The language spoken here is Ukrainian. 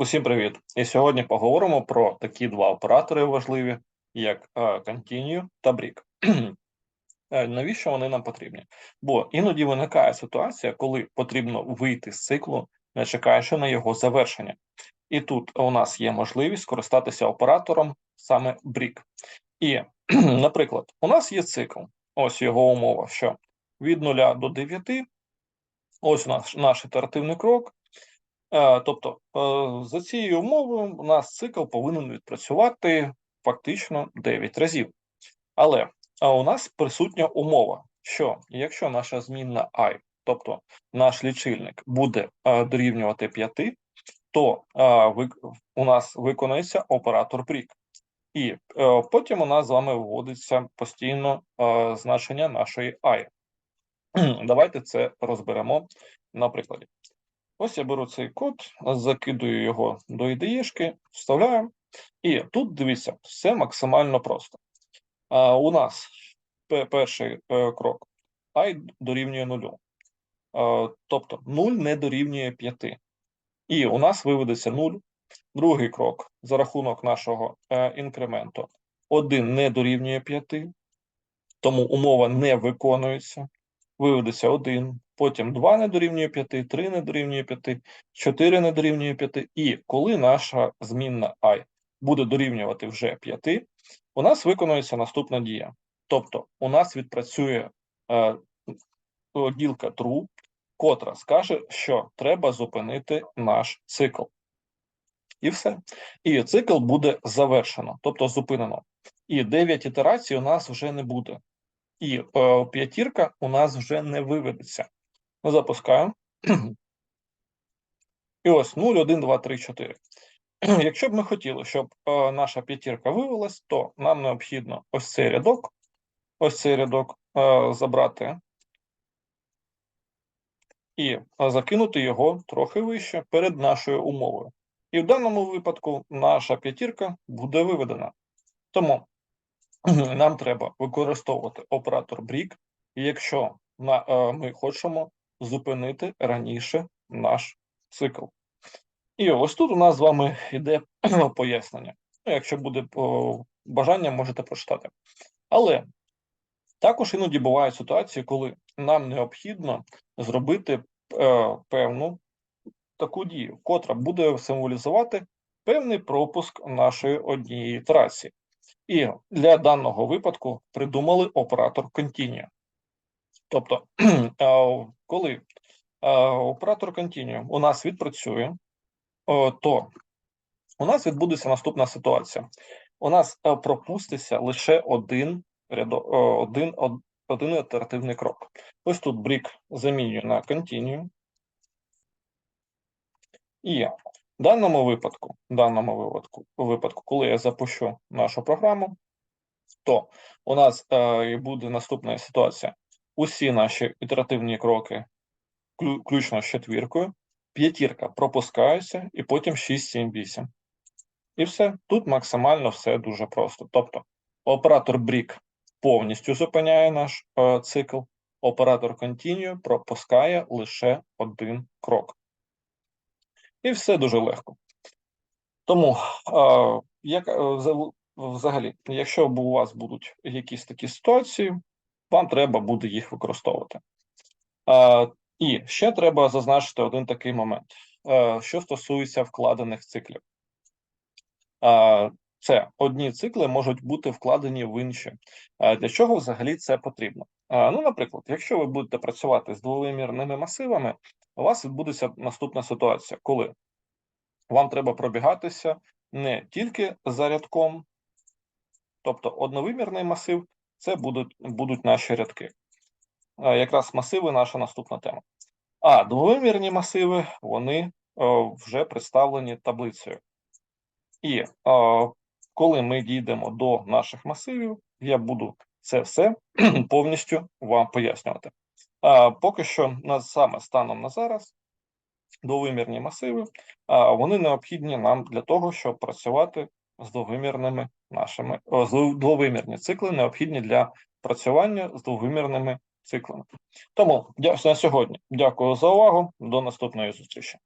Усім привіт! І сьогодні поговоримо про такі два оператори важливі, як е, Continue та Brick. Е, Навіщо вони нам потрібні? Бо іноді виникає ситуація, коли потрібно вийти з циклу, не чекаючи на його завершення. І тут у нас є можливість скористатися оператором саме Brick. І, наприклад, у нас є цикл, ось його умова, що від 0 до 9, ось у нас наш ітеративний крок. Е, Тобто, е, за цією умовою, у нас цикл повинен відпрацювати фактично 9 разів. Але е, у нас присутня умова, що якщо наша змінна i, тобто наш лічильник, буде дорівнювати 5, то у нас виконується оператор BRIC. І потім у нас з вами вводиться постійно значення нашої i. Давайте це розберемо на прикладі. Ось я беру цей код, закидую його до IDE-шки, вставляю. І тут дивіться, все максимально просто. А, у нас перший е, крок і дорівнює нулю. Тобто 0 не дорівнює 5. І у нас виведеться 0. Другий крок за рахунок нашого е, інкременту 1 не дорівнює 5, тому умова не виконується. Виведеться 1, потім 2 не дорівнює 5, 3 не дорівнює 5, 4 не дорівнює 5. І коли наша змінна і буде дорівнювати вже 5, у нас виконується наступна дія. Тобто у нас відпрацює е, ділка true, котра скаже, що треба зупинити наш цикл. І все. І цикл буде завершено, тобто зупинено. І 9 ітерацій у нас вже не буде. І е, п'ятірка у нас вже не виведеться. Запускаємо. І ось 0, 1, 2, 3, 4. Якщо б ми хотіли, щоб е, наша п'ятірка вивелась, то нам необхідно ось цей рядок, ось цей рядок е, забрати і закинути його трохи вище перед нашою умовою. І в даному випадку наша п'ятірка буде виведена. Тому нам треба використовувати оператор BRIC, якщо е, ми хочемо зупинити раніше наш цикл. І ось тут у нас з вами йде пояснення. Ну, якщо буде бажання, можете прочитати. Але також іноді бувають ситуації, коли нам необхідно зробити е, певну таку дію, котра буде символізувати певний пропуск нашої однієї ітерації. І для даного випадку придумали оператор Continue. Тобто, коли оператор Continue у нас відпрацює, то у нас відбудеться наступна ситуація. У нас е, пропуститься лише один один, од- один ітеративний крок. Ось тут брік замінюю на Continue. І в даному випадку, в даному випадку, випадку, коли я запущу нашу програму, то у нас е, буде наступна ситуація. Усі наші ітеративні кроки, включно з четвіркою, п'ятірка пропускається, і потім 6, 7, 8. І все. Тут максимально все дуже просто. Тобто, оператор BRIC повністю зупиняє наш е, цикл, оператор Continue пропускає лише один крок. І все дуже легко. Тому, е, як е, взагалі, якщо у вас будуть якісь такі ситуації, вам треба буде їх використовувати. І ще треба зазначити один такий момент, е, що стосується вкладених циклів. Це одні цикли можуть бути вкладені в інші. Для чого взагалі це потрібно? Ну, наприклад, якщо ви будете працювати з двовимірними масивами, у вас відбудеться наступна ситуація, коли вам треба пробігатися не тільки за рядком, тобто одновимірний масив це будуть, будуть наші рядки. Е, Якраз масиви наша наступна тема. А двовимірні масиви вони е, вже представлені таблицею. І е, коли ми дійдемо до наших масивів, я буду це все повністю вам пояснювати. Поки що саме станом на зараз двовимірні масиви, вони необхідні нам для того, щоб працювати з двовимірними нашими о, двовимірні цикли необхідні для працювання з двовимірними циклами. Тому на сьогодні дякую за увагу. До наступної зустрічі.